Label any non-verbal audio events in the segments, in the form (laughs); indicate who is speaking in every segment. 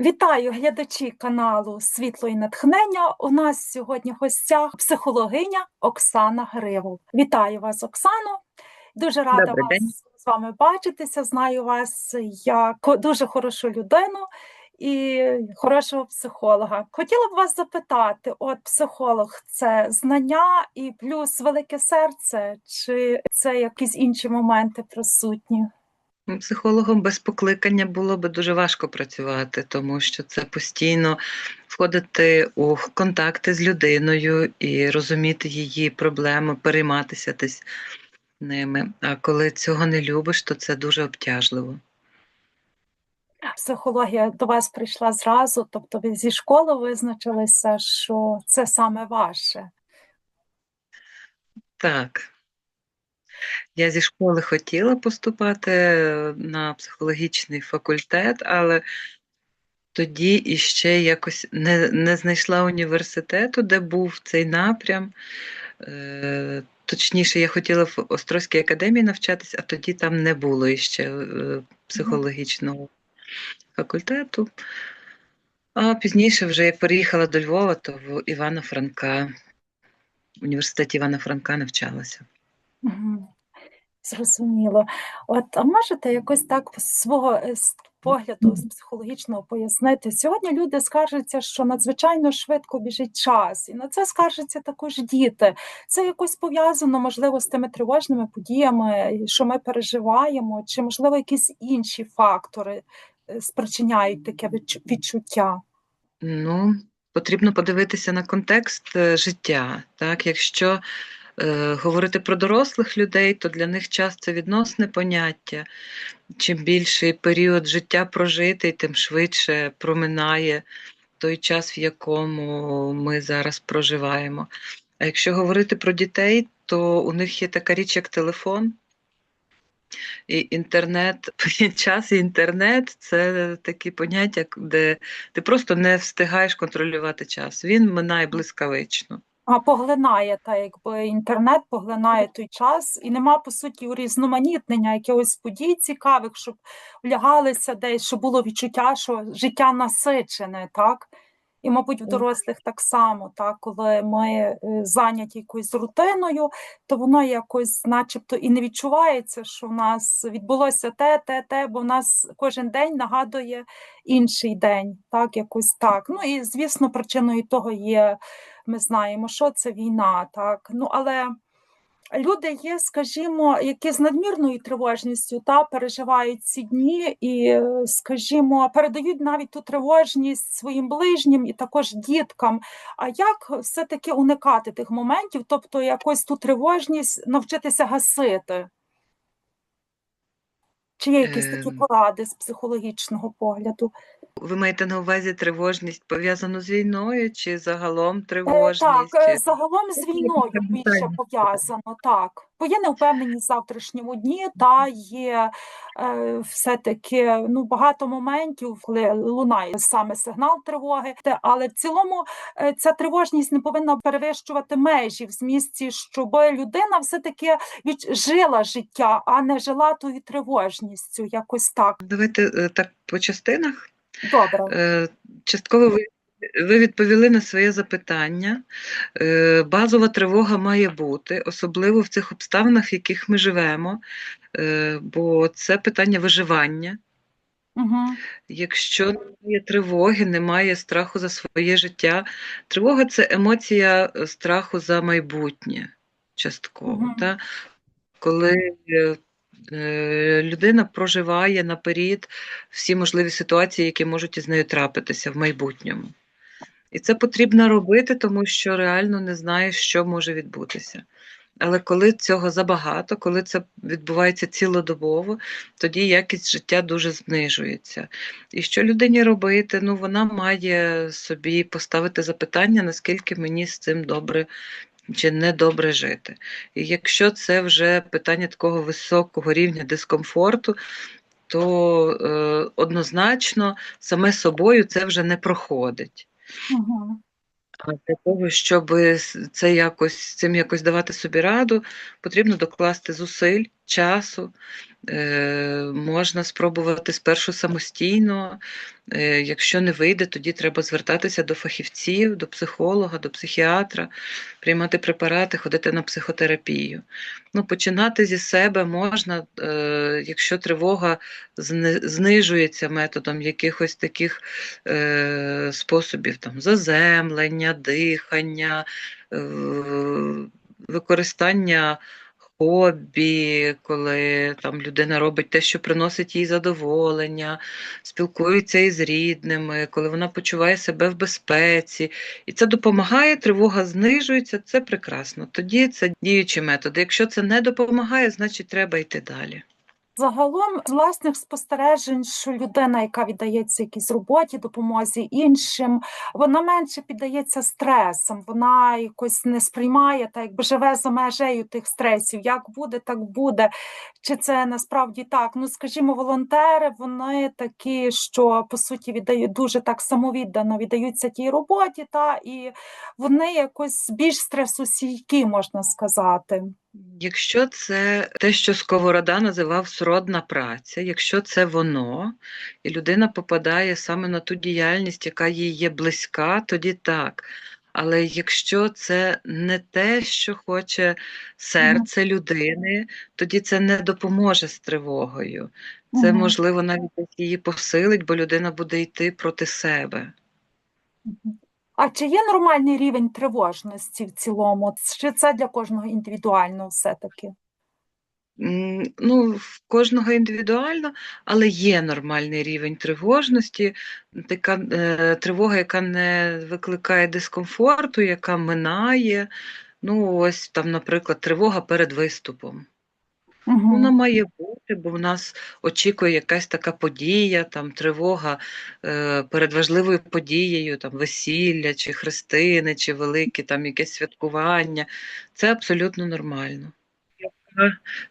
Speaker 1: Вітаю глядачі каналу Світло і натхнення. У нас сьогодні в гостях психологиня Оксана Гривол. Вітаю вас, Оксано. Дуже рада
Speaker 2: Добрий
Speaker 1: вас
Speaker 2: день.
Speaker 1: з вами бачитися. Знаю вас як дуже хорошу людину і хорошого психолога. Хотіла б вас запитати: от психолог це знання і плюс велике серце, чи це якісь інші моменти присутні?
Speaker 2: Психологом без покликання було би дуже важко працювати, тому що це постійно входити у контакти з людиною і розуміти її проблеми, перейматися десь ними. А коли цього не любиш, то це дуже обтяжливо.
Speaker 1: Психологія до вас прийшла зразу, тобто ви зі школи визначилися, що це саме ваше.
Speaker 2: Так. Я зі школи хотіла поступати на психологічний факультет, але тоді іще якось не, не знайшла університету, де був цей напрям. Е, Точніше, я хотіла в Острозькій академії навчатись, а тоді там не було іще е, психологічного факультету. А пізніше вже я переїхала до Львова, то в Івана Франка, університеті Івана Франка навчалася.
Speaker 1: Зрозуміло. От, а можете якось так з свого е, з погляду з психологічного пояснити? Сьогодні люди скаржаться, що надзвичайно швидко біжить час, і на це скаржаться також діти. Це якось пов'язано, можливо, з тими тривожними подіями, що ми переживаємо, чи, можливо, якісь інші фактори е, спричиняють таке відчуття?
Speaker 2: Ну, потрібно подивитися на контекст е, життя. Так? Якщо говорити про дорослих людей, то для них час це відносне поняття. Чим більший період життя прожитий, тим швидше проминає той час, в якому ми зараз проживаємо. А якщо говорити про дітей, то у них є така річ, як телефон. І інтернет, (laughs) час і інтернет це такі поняття, де ти просто не встигаєш контролювати час. Він минає блискавично.
Speaker 1: А поглинає та якби інтернет поглинає той час, і нема по суті урізноманітнення якихось подій цікавих, щоб влягалися десь, щоб було відчуття, що життя насичене, так? І, мабуть, в дорослих так само, так, коли ми е, зайняті якоюсь рутиною, то воно якось, начебто, і не відчувається, що в нас відбулося те, те, те, бо в нас кожен день нагадує інший день, так, якось так. Ну і звісно, причиною того є ми знаємо, що це війна, так. Ну, але люди є, скажімо, які з надмірною тривожністю та переживають ці дні і, скажімо, передають навіть ту тривожність своїм ближнім і також діткам. А як все-таки уникати тих моментів, тобто якось ту тривожність навчитися гасити? Чи є якісь такі
Speaker 2: Ем.
Speaker 1: поради з психологічного погляду?
Speaker 2: Ви маєте на увазі тривожність пов'язану з війною, чи загалом
Speaker 1: Е,
Speaker 2: тривожність?
Speaker 1: Так, е, загалом з війною більше пов'язано, так. Бо є неупевненість в завтрашньому дні, та є е, все-таки ну, багато моментів, коли лунає саме сигнал тривоги. Але в цілому е, ця тривожність не повинна перевищувати межі в змісті, щоб людина все-таки жила життя, а не жила тою тривожністю. Якось так.
Speaker 2: Давайте е, так по частинах.
Speaker 1: Добре.
Speaker 2: Е, Частково ви, ви відповіли на своє запитання. Е, Базова тривога має бути, особливо в цих обставинах, в яких ми живемо, е, бо це питання виживання.
Speaker 1: Угу.
Speaker 2: Якщо немає тривоги, немає страху за своє життя. Тривога це емоція е, страху за майбутнє частково.
Speaker 1: Мгм.
Speaker 2: Та? Коли людина проживає наперед всі можливі ситуації, які можуть із нею трапитися в майбутньому. І це потрібно робити, тому що реально не знаєш, що може відбутися. Але коли цього забагато, коли це відбувається цілодобово, тоді якість життя дуже знижується. І що людині робити? Ну, вона має собі поставити запитання, наскільки мені з цим добре чи недобре жити. І якщо це вже питання такого високого рівня дискомфорту, то е, однозначно саме собою це вже не проходить. А для того, щоб це якось, цим якось давати собі раду, потрібно докласти зусиль часу. Е, можна спробувати спершу самостійно. Е, якщо не вийде, тоді треба звертатися до фахівців, до психолога, до психіатра, приймати препарати, ходити на психотерапію. Ну, починати зі себе можна, е, якщо тривога знижується методом якихось таких способів, там, заземлення, дихання, використання хобі, коли там людина робить те, що приносить їй задоволення, спілкується із рідними, коли вона почуває себе в безпеці. І це допомагає, тривога знижується, це прекрасно. Тоді це діючі методи. Якщо це не допомагає, значить треба йти далі.
Speaker 1: Загалом, власних спостережень, що людина, яка віддається якійсь роботі, допомозі іншим, вона менше піддається стресам, вона якось не сприймає та якби живе за межею тих стресів. Як буде, так буде. Чи це насправді так? Ну, скажімо, волонтери вони такі, що по суті віддають дуже так самовіддано віддаються тій роботі, та і вони якось більш стресостійкі, можна сказати.
Speaker 2: Якщо це те, що Сковорода називав сродна праця, якщо це воно, і людина попадає саме на ту діяльність, яка їй є близька, тоді так. Але якщо це не те, що хоче серце людини, тоді це не допоможе з тривогою. Це, можливо, навіть її посилить, бо людина буде йти проти себе.
Speaker 1: А чи є нормальний рівень тривожності в цілому? Чи це для кожного індивідуально все-таки?
Speaker 2: Ну, в кожного індивідуально, але є нормальний рівень тривожності, така е, тривога, яка не викликає дискомфорту, яка минає. Ну, ось там, наприклад, тривога перед виступом.
Speaker 1: Угу.
Speaker 2: Вона має бути, бо в нас очікує якась така подія, там тривога е, перед важливою подією, там весілля, чи хрестини, чи велике там якесь святкування. Це абсолютно нормально.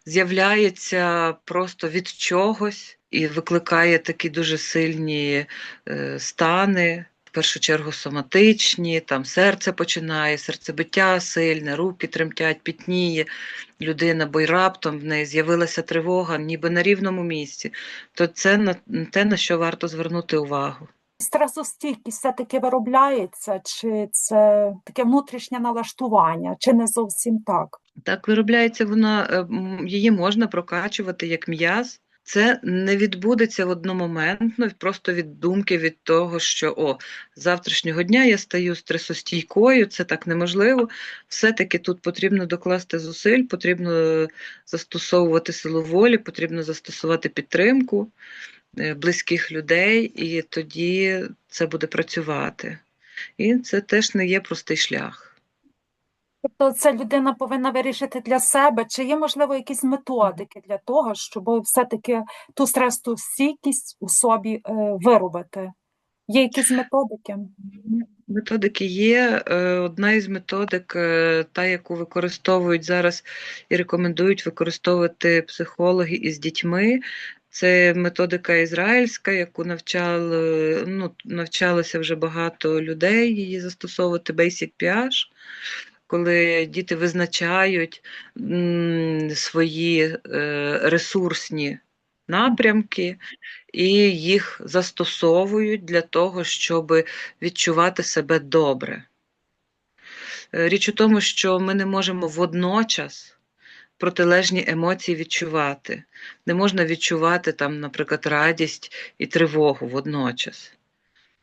Speaker 2: З'являється просто від чогось і викликає такі дуже сильні е, стани. В першу чергу соматичні, там серце починає, серцебиття сильне, руки тремтять, пітніє людина, бо й раптом в неї з'явилася тривога, ніби на рівному місці, то це на те, на що варто звернути увагу.
Speaker 1: Стресостійкість все-таки виробляється, чи це таке внутрішнє налаштування, чи не зовсім так?
Speaker 2: Так виробляється вона, е, її можна прокачувати як м'яз. Це не відбудеться одномоментно, просто від думки від того, що о, з завтрашнього дня я стаю стресостійкою, це так неможливо. Все-таки тут потрібно докласти зусиль, потрібно застосовувати силу волі, потрібно застосувати підтримку е, близьких людей, і тоді це буде працювати. І це теж не є простий шлях.
Speaker 1: Тобто це людина повинна вирішити для себе, чи є, можливо, якісь методики для того, щоб все-таки ту стресостійкість у собі е, виробити? Є якісь методики?
Speaker 2: Методики є. Е, Одна із методик, е, та, яку використовують зараз і рекомендують використовувати психологи із дітьми. Це методика ізраїльська, яку навчали, ну, навчалося вже багато людей її застосовувати Basic PH, коли діти визначають свої е, ресурсні напрямки і їх застосовують для того, щоб відчувати себе добре. Е, Річ у тому, що ми не можемо водночас протилежні емоції відчувати. Не можна відчувати там, наприклад, радість і тривогу водночас.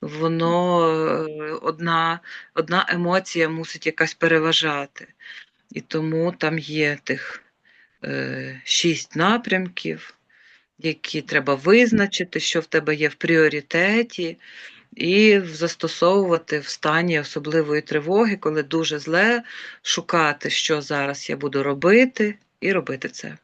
Speaker 2: Воно е, одна, одна емоція мусить якась переважати. І тому там є тих е, шість напрямків, які треба визначити, що в тебе є в пріоритеті, і застосовувати в стані особливої тривоги, коли дуже зле, шукати, що зараз я буду робити, і робити це.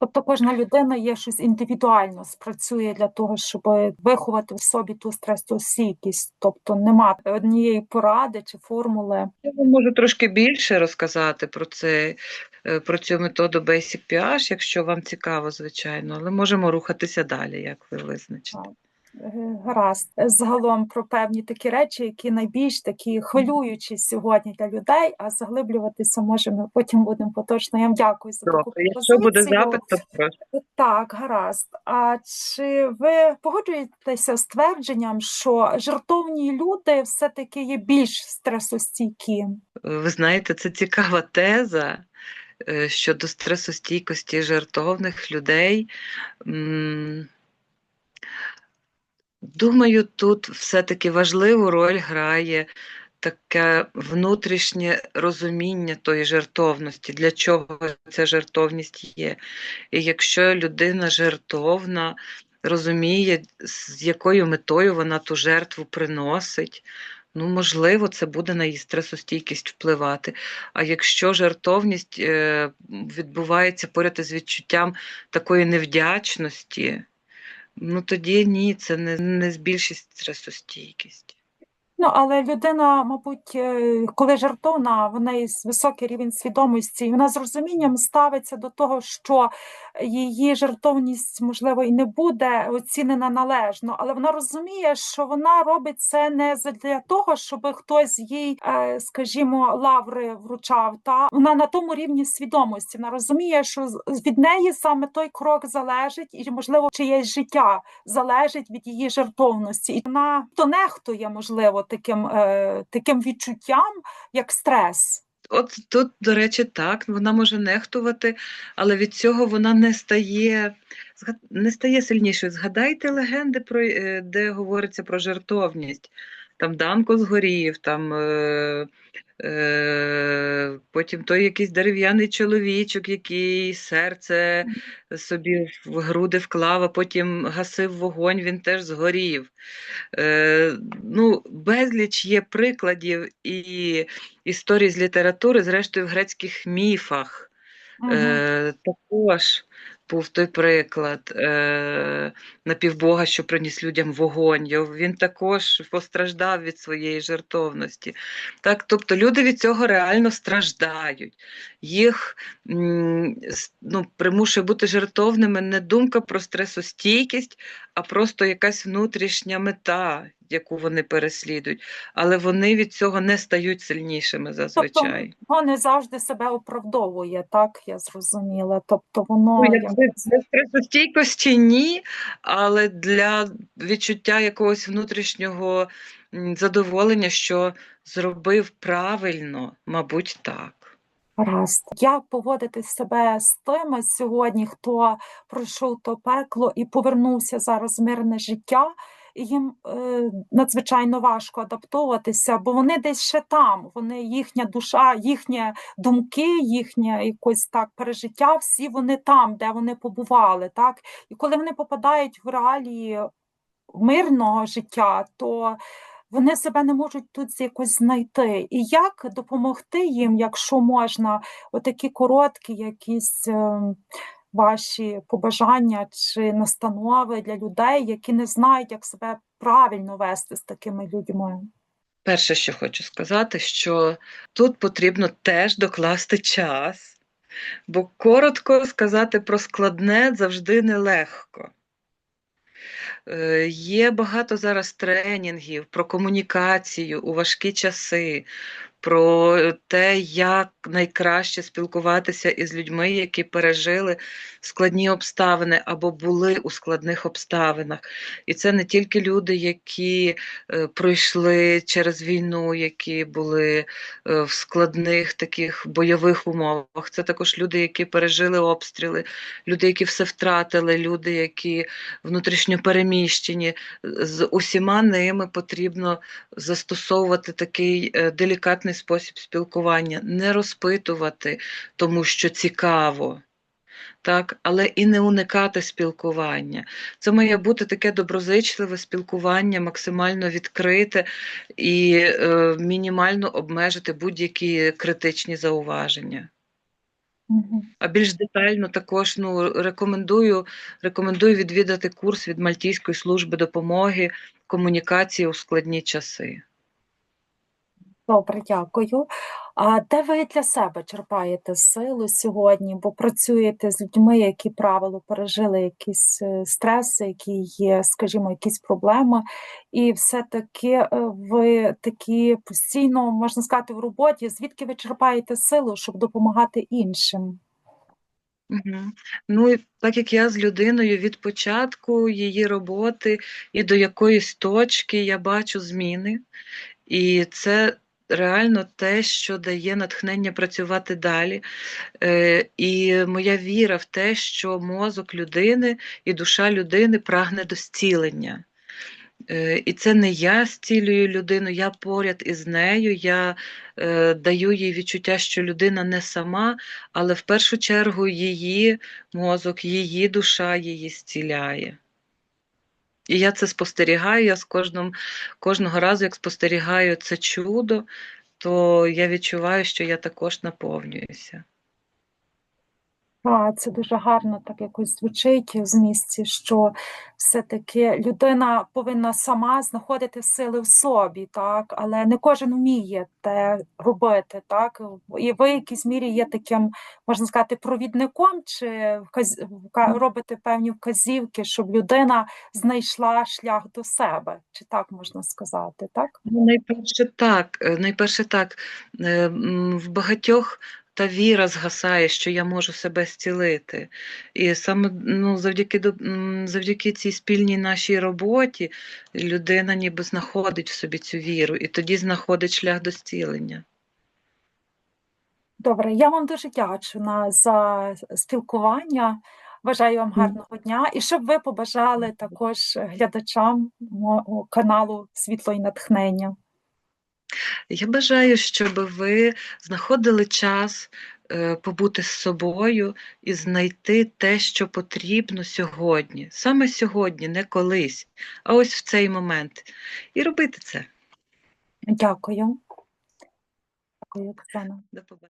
Speaker 1: Тобто кожна людина є щось індивідуально спрацює для того, щоб виховати в собі ту стресостійкість. Тобто нема однієї поради чи формули.
Speaker 2: Я можу трошки більше розказати про це, е, про цю методу Basic PH, якщо вам цікаво, звичайно, але можемо рухатися далі, як ви визначите.
Speaker 1: Гаразд. Загалом про певні такі речі, які найбільш такі хвилюючі сьогодні для людей, а заглиблюватися може ми потім будемо поточно. Я вам дякую за таку
Speaker 2: Добре, якщо буде запит, то прошу.
Speaker 1: Так, гаразд. А чи ви погоджуєтеся з твердженням, що жертовні люди все-таки є більш стресостійкі?
Speaker 2: Ви знаєте, це цікава теза е, щодо стресостійкості жертовних людей. Думаю, тут все-таки важливу роль грає таке внутрішнє розуміння тої жертовності, для чого ця жертовність є. І якщо людина жертовна, розуміє, з якою метою вона ту жертву приносить, ну, можливо, це буде на її стресостійкість впливати. А якщо жертовність е, відбувається поряд із відчуттям такої невдячності, ну тоді ні, це не, не збільшить стресостійкість.
Speaker 1: Ну, але людина, мабуть, е, коли жартовна, в неї високий рівень свідомості, і вона з розумінням ставиться до того, що її жертовність, можливо, і не буде оцінена належно, але вона розуміє, що вона робить це не для того, щоб хтось їй, е, скажімо, лаври вручав. Та вона на тому рівні свідомості. Вона розуміє, що від неї саме той крок залежить, і можливо, чиєсь життя залежить від її жертовності, і вона то нехтує, можливо, таким, е, таким відчуттям, як стрес.
Speaker 2: От тут, до речі, так, вона може нехтувати, але від цього вона не стає, не стає сильнішою. Згадайте легенди, про, е, де говориться про жертовність. Там Данко згорів, там е, е, потім той якийсь дерев'яний чоловічок, який серце собі в груди вклав, а потім гасив вогонь, він теж згорів. Е, ну, безліч є прикладів і історій з літератури, зрештою, в грецьких міфах. Е, також був той приклад е, напівбога, що приніс людям вогонь. Він також постраждав від своєї жертовності. Так, тобто люди від цього реально страждають. Їх ну, примушує бути жертовними не думка про стресостійкість, а просто якась внутрішня мета, яку вони переслідують. Але вони від цього не стають сильнішими зазвичай.
Speaker 1: Воно не завжди себе оправдовує, так я зрозуміла. Тобто воно
Speaker 2: Ну,
Speaker 1: як-
Speaker 2: для стресостійкості ні, але для відчуття якогось внутрішнього задоволення, що зробив правильно, мабуть, так.
Speaker 1: Гаразд. Як поводити себе з тими сьогодні, хто пройшов то пекло і повернувся зараз в мирне життя, їм е, надзвичайно важко адаптуватися, бо вони десь ще там. Вони їхня душа, їхні думки, їхнє якось так пережиття, всі вони там, де вони побували. Так? І коли вони попадають в реалії мирного життя, то вони себе не можуть тут якось знайти. І як допомогти їм, якщо можна, отакі короткі якісь е, ваші побажання чи настанови для людей, які не знають, як себе правильно вести з такими людьми?
Speaker 2: Перше, що хочу сказати, що тут потрібно теж докласти час, бо коротко сказати про складне завжди нелегко. Е, Є багато зараз тренінгів про комунікацію у важкі часи, про те, як найкраще спілкуватися із людьми, які пережили складні обставини або були у складних обставинах. І це не тільки люди, які е, пройшли через війну, які були е, в складних таких бойових умовах. Це також люди, які пережили обстріли, люди, які все втратили, люди, які внутрішньо переміщені. З усіма ними потрібно застосовувати такий е, делікатний спосіб спілкування, не розпитувати, тому що цікаво. Так, але і не уникати спілкування. Це має бути таке доброзичливе спілкування, максимально відкрите і е, мінімально обмежити будь-які критичні зауваження. А більш детально також ну, рекомендую, рекомендую відвідати курс від Мальтійської служби допомоги комунікації у складні часи.
Speaker 1: Добре, дякую. А де ви для себе черпаєте силу сьогодні? Бо працюєте з людьми, які правило пережили якісь е, стреси, які є, скажімо, якісь проблеми, і все-таки е, ви такі постійно, можна сказати, в роботі. Звідки ви черпаєте силу, щоб допомагати іншим?
Speaker 2: Мгм. Ну, і так як я з людиною від початку її роботи і до якоїсь точки я бачу зміни, і це реально те, що дає натхнення працювати далі. Е, і моя віра в те, що мозок людини і душа людини прагне до зцілення. Е, і це не я зцілюю людину, я поряд із нею, я е, даю їй відчуття, що людина не сама, але в першу чергу її мозок, її душа її зціляє. І я це спостерігаю, я з кожним, кожного разу, як спостерігаю це чудо, то я відчуваю, що я також наповнююся.
Speaker 1: А, це дуже гарно так якось звучить в змісті, що все-таки людина повинна сама знаходити сили в собі, так, але не кожен вміє те робити, так. І ви в якійсь мірі є таким, можна сказати, провідником, чи вказ... вка- робите певні вказівки, щоб людина знайшла шлях до себе, чи так можна сказати, так?
Speaker 2: Ну, найперше так, е, найперше так. Е, В багатьох та віра згасає, що я можу себе зцілити. І саме ну, завдяки, завдяки цій спільній нашій роботі людина ніби знаходить в собі цю віру і тоді знаходить шлях до зцілення.
Speaker 1: Добре, я вам дуже дячна за спілкування. Бажаю вам гарного дня і щоб ви побажали також глядачам каналу Світло і натхнення.
Speaker 2: Я бажаю, щоб ви знаходили час е, побути з собою і знайти те, що потрібно сьогодні. Саме сьогодні, не колись, а ось в цей момент. І робити це.
Speaker 1: Дякую. Дякую, Оксана.
Speaker 2: До побачення.